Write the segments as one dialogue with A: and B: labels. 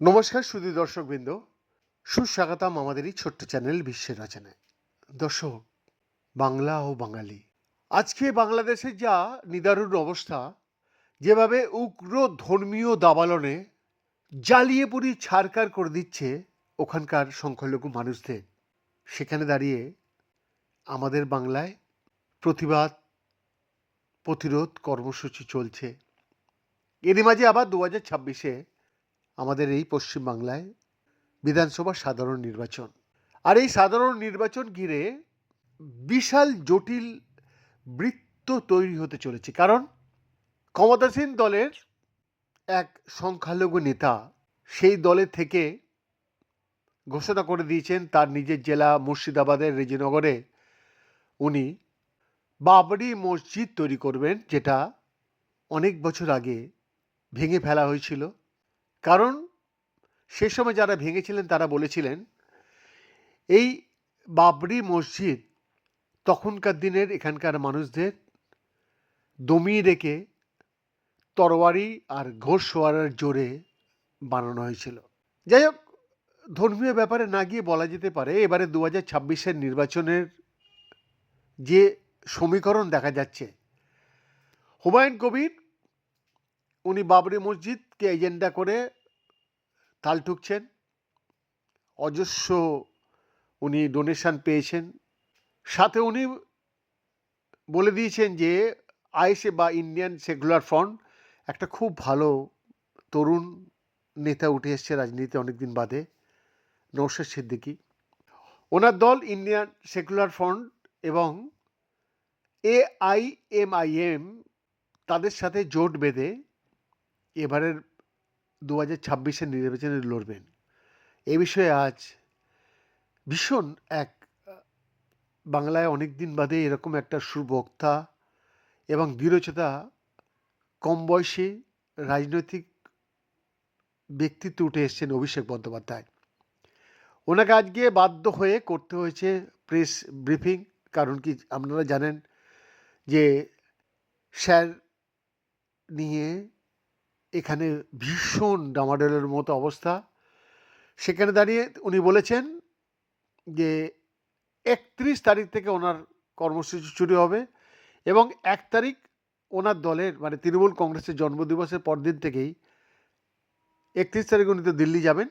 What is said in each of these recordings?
A: নমস্কার সুদী দর্শকবৃন্দ। সুস্বাগতম আমাদের এই ছোট্ট চ্যানেল বিশ্বের রচনায়। দর্শক, বাংলা ও বাঙালি, আজকে বাংলাদেশের যা নিদারুণ অবস্থা, যেভাবে উগ্র ধর্মীয় দাবালনে জ্বালিয়ে পুড়ি ছারকার করে দিচ্ছে ওখানকার সংখ্যালঘু মানুষদের, সেখানে দাঁড়িয়ে আমাদের বাংলায় প্রতিবাদ প্রতিরোধ কর্মসূচি চলছে। এরই মাঝে আবার দু হাজার ছাব্বিশে আমাদের এই পশ্চিমবাংলায় বিধানসভা সাধারণ নির্বাচন। আর এই সাধারণ নির্বাচন ঘিরে বিশাল জটিল বৃত্ত তৈরি হতে চলেছে। কারণ ক্ষমতাসীন দলের এক সংখ্যালঘু নেতা সেই দলের থেকে ঘোষণা করে দিয়েছেন, তার নিজের জেলা মুর্শিদাবাদের রেজিনগরে উনি বাবরি মসজিদ তৈরি করবেন, যেটা অনেক বছর আগে ভেঙে ফেলা হয়েছিল। কারণ সে সময় যারা ভেঙেছিলেন, তারা বলেছিলেন, এই বাবরি মসজিদ তখনকার দিনের এখানকার মানুষদের দমিয়ে রেখে তরবারি আর ঘোষওয়ারার জোরে বানানো হয়েছিল। যাই হোক, ধর্মীয় ব্যাপারে না গিয়ে বলা যেতে পারে, এবারে দু হাজার নির্বাচনের যে সমীকরণ দেখা যাচ্ছে। হুমায়ুন কবির, উনি বাবরি মসজিদকে এজেন্ডা করে তাল ঠুকছেন। অজস্র উনি ডোনেশন পেয়েছেন। সাথে উনি বলে দিয়েছেন যে, আইএসএ বা ইন্ডিয়ান সেকুলার ফ্রন্ট একটা খুব ভালো তরুণ নেতা উঠে এসছে রাজনীতিতে অনেকদিন বাদে নৌশাদ সিদ্দিকী। ওনার দল ইন্ডিয়ান সেকুলার ফ্রন্ট এবং এআইএমআইএম তাদের সাথে জোট বেঁধে এবারের দু হাজার ছাব্বিশের নির্বাচনে লড়বেন। এ বিষয়ে আজ ভীষণ এক, বাংলায় অনেক দিন বাদে এরকম একটা সুবক্তা এবং দৃঢ়চেতা কম বয়সী রাজনৈতিক ব্যক্তিত্ব উঠে এসছেন অভিষেক বন্দ্যোপাধ্যায়। ওনাকে আজকে বাধ্য হয়ে করতে হয়েছে প্রেস ব্রিফিং, কারণ কি আপনারা জানেন যে স্যার নিয়ে এখানে ভীষণ ডামাডোলের মতো অবস্থা। সেখানে দাঁড়িয়ে উনি বলেছেন যে একত্রিশ তারিখ থেকে ওনার কর্মসূচি শুরু হবে এবং এক তারিখ ওনার দলের মানে তৃণমূল কংগ্রেসের জন্মদিবসের পরদিন থেকেই একত্রিশ তারিখ উনি তো দিল্লি যাবেন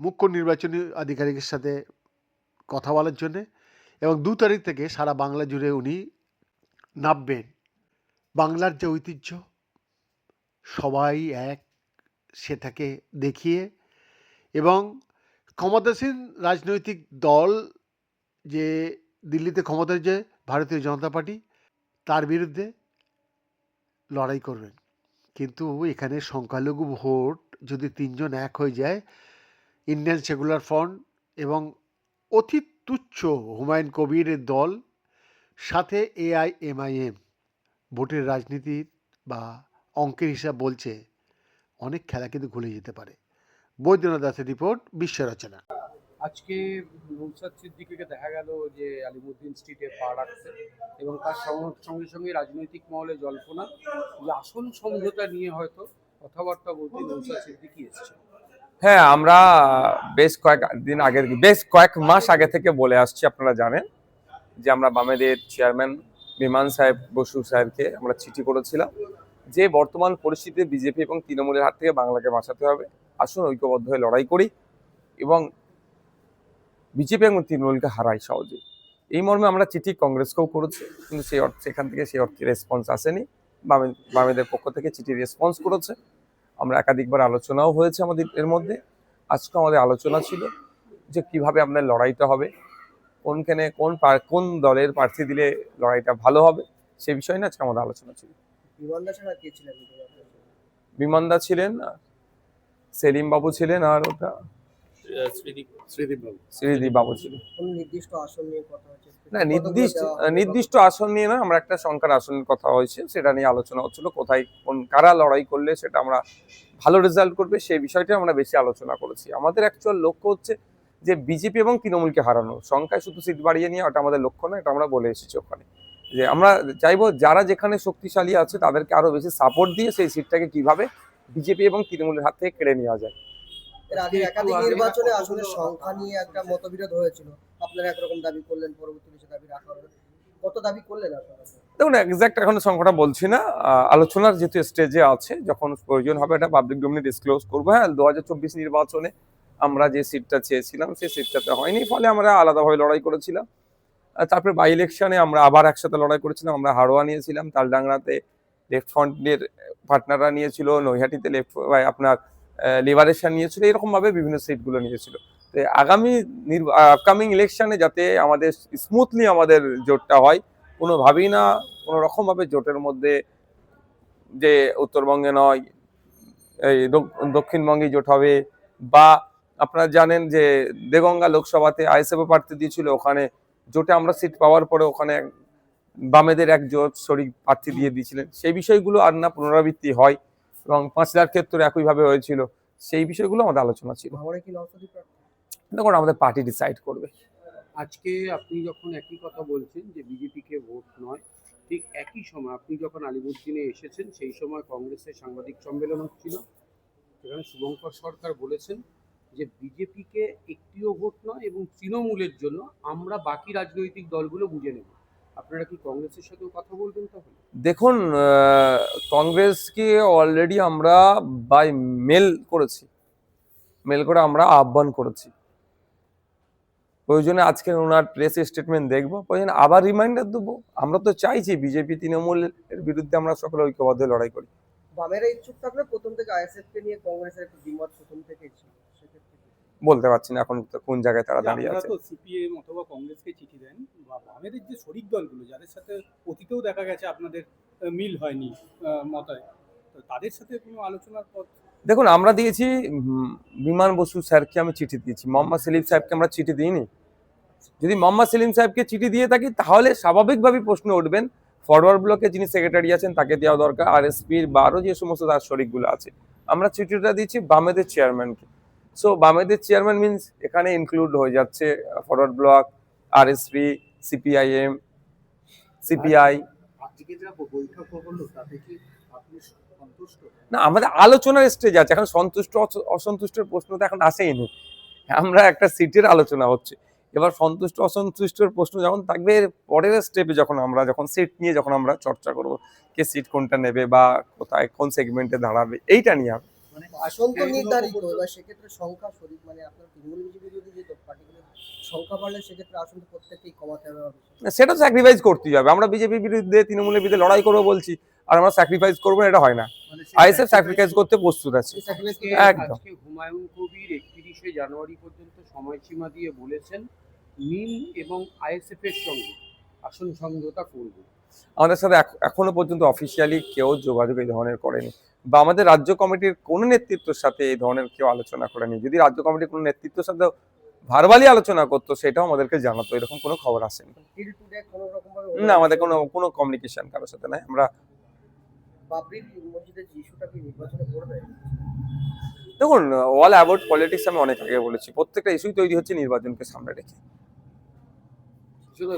A: মুখ্য নির্বাচনী আধিকারিকের সাথে কথা বলার জন্যে এবং দু তারিখ থেকে সারা বাংলা জুড়ে উনি নামবেন। বাংলার যে ঐতিহ্য, সবাই এক সেটাকে দেখিয়ে এবং ক্ষমতাসীন রাজনৈতিক দল যে দিল্লিতে ক্ষমতার যে ভারতীয় জনতা পার্টি, তার বিরুদ্ধে লড়াই করবেন। কিন্তু এখানে সংখ্যালঘু ভোট যদি তিনজন এক হয়ে যায়, ইন্ডিয়ান সেকুলার ফ্রন্ট এবং অতি তুচ্ছ হুমায়ুন কবিরের দল সাথে এআইএমআইএম ভোটের রাজনীতি বা অঙ্কের হিসাব বলছে অনেক খেলা কিন্তু ঘুরে যেতে পারে। বৈদ্যনাথ দাসের রিপোর্ট বিশ্ব রচনা।
B: আজকে নৌসাদ সিদ্দিকিকে দেখা গেল যে আলিমুদ্দিন স্ট্রিটে পা রাখছে এবং তার সঙ্গে- সঙ্গে সঙ্গে রাজনৈতিক মহলে জল্পনা যে আসন সমঝোতা নিয়ে হয়তো কথাবার্তা বলতে নৌসাদ সিদ্দিকি এসছে
C: হ্যাঁ আমরা বেশ কয়েক দিন আগের বেশ কয়েক মাস আগে থেকে বলে আসছি আপনারা জানেন। যে আমরা বামেদের চেয়ারম্যান বিমান সাহেব, বসু সাহেবকে আমরা চিঠি করেছিলাম যে বর্তমান পরিস্থিতিতে বিজেপি এবং তৃণমূলের হাত থেকে বাংলাকে বাঁচাতে হবে। আসুন ঐক্যবদ্ধ হয়ে লড়াই করি এবং বিজেপি এবং তৃণমূলকে হারাই সহজে এই মর্মে আমরা চিঠি কংগ্রেসকেও করেছি, কিন্তু সেই অর্থে সেখান থেকে সেই অর্থে রেসপন্স আসেনি। বামে বামেদের পক্ষ থেকে চিঠি রেসপন্স করেছে। আমরা একাধিকবার আলোচনাও হয়েছে আমাদের এর মধ্যে। আজকে আমাদের আলোচনা ছিল যে কীভাবে আপনার লড়াইটা হবে কোনখানে কোন কোন দলের প্রার্থী দিলে লড়াইটা ভালো হবে সে বিষয়ে না আজকে আমাদের আলোচনা ছিল।
D: বিমানদা ছিলেন
C: সেলিম বাবু ছিলেন আর ওটা? শ্রীদীপ বাবু। ছিলেন
D: নির্দিষ্ট আসন নিয়ে
C: না নির্দিষ্ট নির্দিষ্ট আসন নিয়ে না আমরা একটা সংখ্যার আসনের কথা হয়েছে সেটা নিয়ে আলোচনা হচ্ছিল কোথায় কোন কারা লড়াই করলে সেটা আমরা ভালো রেজাল্ট করবে সেই বিষয়টা আমরা বেশি আলোচনা করেছি। আমাদের অ্যাকচুয়াল লক্ষ্য হচ্ছে যে বিজেপি এবং তৃণমূলকে হারানো সংখ্যায় শুধু সিট বাড়িয়ে নিয়ে ওটা আমাদের লক্ষ্য না এটা আমরা বলে এসেছি ওখানে। যে আমরা চাইব যারা যেখানে শক্তিশালী আছে তাদেরকে আরও বেশি সাপোর্ট দিয়ে সেই সিটটাকে কীভাবে বিজেপি এবং তৃণমূলের হাত থেকে কেড়ে নেওয়া যায়।
D: এর আগে একাধিক নির্বাচনে আসলে সংখ্যা নিয়ে একটা মতবিরোধ হয়েছিল। আপনারা একরকম দাবি করলেন পরবর্তীতে সে দাবি রাখা হলো কত দাবি করলেন আপনারা?
C: দেখুন এক্সাক্ট এখন সংখ্যাটা বলছি না। আলোচনার যেহেতু স্টেজে আছে যখন প্রয়োজন হবে এটা পাবলিক ডোমিনে ডিসক্লোজ করব। হ্যাঁ দু হাজার চব্বিশ নির্বাচনে আমরা যে সিটটা চেয়েছিলাম, সেই সিটটাতে হয়নি। ফলে আমরা আলাদাভাবে লড়াই করেছিলাম। তারপরে বাই ইলেকশনে আমরা আবার একসাথে লড়াই করেছিলাম। আমরা হাড়োয়া নিয়েছিলাম, তালডাংরাতে লেফট ফ্রন্টের পার্টনাররা নিয়েছিল, নৈহাটিতে লেফট আপনার লিবারেশন নিয়েছিল, এরকমভাবে বিভিন্ন সিটগুলো নিয়েছিল। তো আগামী আপকামিং ইলেকশনে যাতে আমাদের স্মুথলি আমাদের জোটটা হয়, কোনোভাবেই না কোনো রকমভাবে জোটের মধ্যে যে উত্তরবঙ্গে নয়, এই দক- দক্ষিণবঙ্গে জোট হবে, বা আপনারা জানেন যে দেগঙ্গা লোকসভাতে আইএসএফ প্রার্থী দিয়েছিল ওখানে জোটে আমরা সিট পাওয়ার পরে ওখানে বামেদের এক জোট শরিক প্রার্থী দিয়ে দিয়েছিলেন। সেই বিষয়গুলো আর না পুনরাবৃত্তি হয় এবং পাঁচলার ক্ষেত্রে একইভাবে হয়েছিল। সেই বিষয়গুলো আমাদের আলোচনা ছিল। দেখুন আমাদের পার্টি ডিসাইড করবে।
B: আজকে আপনি যখন একই কথা বলছেন যে বিজেপিকে ভোট নয় ঠিক একই সময় আপনি যখন আলিমুদ্দিনে এসেছেন সেই সময় কংগ্রেসের সাংবাদিক সম্মেলন হচ্ছিল। সেখানে শুভঙ্কর সরকার বলেছেন যে বিজেপিকে একটিও ভোট নয় এবং তৃণমূলের জন্য আমরা বাকি রাজনৈতিক দলগুলো বুঝে নেব। আপনারা কি কংগ্রেসের সাথেও কথা বলবেন তাহলে?
C: দেখুন কংগ্রেসকে অলরেডি আমরা বাই মেল করেছি। মেল করে আমরা আহ্বান করেছি। প্রয়োজনে আজকে ওনার প্রেস স্টেটমেন্ট দেখব। প্রয়োজনে আবার রিমাইন্ডার দেবো। আমরা তো চাইছি বিজেপি, তৃণমূলের বিরুদ্ধে আমরা সকলে ঐক্যবদ্ধ লড়াই করি।
D: বামেরা ইচ্ছুক থাকলে প্রথম থেকে আইএসএফ কে নিয়ে কংগ্রেসের একটা দ্বিমত প্রথম থেকেই ছিল সেক্ষেত্রে
C: বলতে পারছি না এখন তো কোন জায়গায় তারা দাঁড়িয়ে
E: আপনারা
C: আছে।
E: তো সিপিএম অথবা কংগ্রেসকে চিঠি দেন বা আমাদের যে শরিক দলগুলো যাদের সাথে অতীতেও দেখা গেছে আপনাদের মিল হয়নি মতায় তো তাদের সাথে কোনো আলোচনার পথ?
C: দেখুন আমরা দিয়েছি বিমান বসু স্যারকে আমি চিঠি দিয়েছি মোহাম্মদ সেলিম সাহেবকে আমরা চিঠি দিইনি। যদি মোহাম্মদ সেলিম সাহেবকে চিঠি দিয়ে থাকি তাহলে স্বাভাবিকভাবেই প্রশ্ন উঠবেন ফরওয়ার্ড ব্লকে যিনি সেক্রেটারি আছেন, তাকে দেওয়া দরকার। আর এসপির বা আরও যে সমস্ত তার শরিকগুলো আছে, আমরা চিঠিটা দিচ্ছি বামেদের চেয়ারম্যানকে সো বামেদের চেয়ারম্যান মিনস এখানে ইনক্লুড হয়ে যাচ্ছে ফরওয়ার্ড ব্লক আর এসপি সিপিআইএম সিপিআই না, আমাদের আলোচনার স্টেজ আছে। এখন সন্তুষ্ট অস- অসন্তুষ্টের প্রশ্ন তো এখন আসেই আসেইনি আমরা একটা সিটের আলোচনা হচ্ছে। এবার সন্তুষ্ট অসন্তুষ্টের প্রশ্ন যখন থাকবে এর পরের স্টেপে যখন আমরা যখন সিট নিয়ে যখন আমরা চর্চা করব কে সিট কোনটা নেবে বা কোথায় কোন সেগমেন্টে দাঁড়াবে এইটা নিয়ে
B: মানে
D: আসন তো নির্ধারিত এবার সেক্ষেত্রে সংখ্যা শরিক মানে আপনার তৃণমূল বিজেপি যদি সংখ্যা বাড়লে সেক্ষেত্রে আসন তো প্রত্যেককেই কমাতে হবে।
C: সেটা স্যাক্রিফাইস করতেই হবে। আমরা বিজেপির বিরুদ্ধে তৃণমূলের বিরুদ্ধে লড়াই করব বলছি আর আমরা স্যাক্রিফাইস করব এটা হয় না। আইএসএফ স্যাক্রিফাইস করতে প্রস্তুত আছে। একদম।
B: হুমায়ুন কবির একত্রিশে জানুয়ারি পর্যন্ত সময়সীমা দিয়ে বলেছেন মিম এবং আইএসএফ এর সঙ্গে আসন সমঝোতা করবে।
C: আমাদের সাথে এখ- এখনও পর্যন্ত অফিসিয়ালি কেউ যোগাযোগ এই ধরনের করেনি বা আমাদের রাজ্য কমিটির কোনো নেতৃত্বের সাথে এই ধরনের কেউ আলোচনা করেনি। যদি রাজ্য কমিটির কোনো নেতৃত্বের সাথে ভারবালি আলোচনা করতো সেটাও আমাদেরকে জানাতো এরকম কোনো খবর আসেনি। না আমাদের কোনো কোনো কমিউনিকেশন কারোর সাথে নাই। আমরা দেখুন অল অ্যাবাউট পলিটিক্স আমি অনেক আগে বলেছি প্রত্যেকটা ইস্যুই তৈরি হচ্ছে নির্বাচনকে সামনে রেখে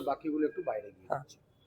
B: বাকিগুলো একটু বাইরে গিয়ে
C: হ্যাঁ।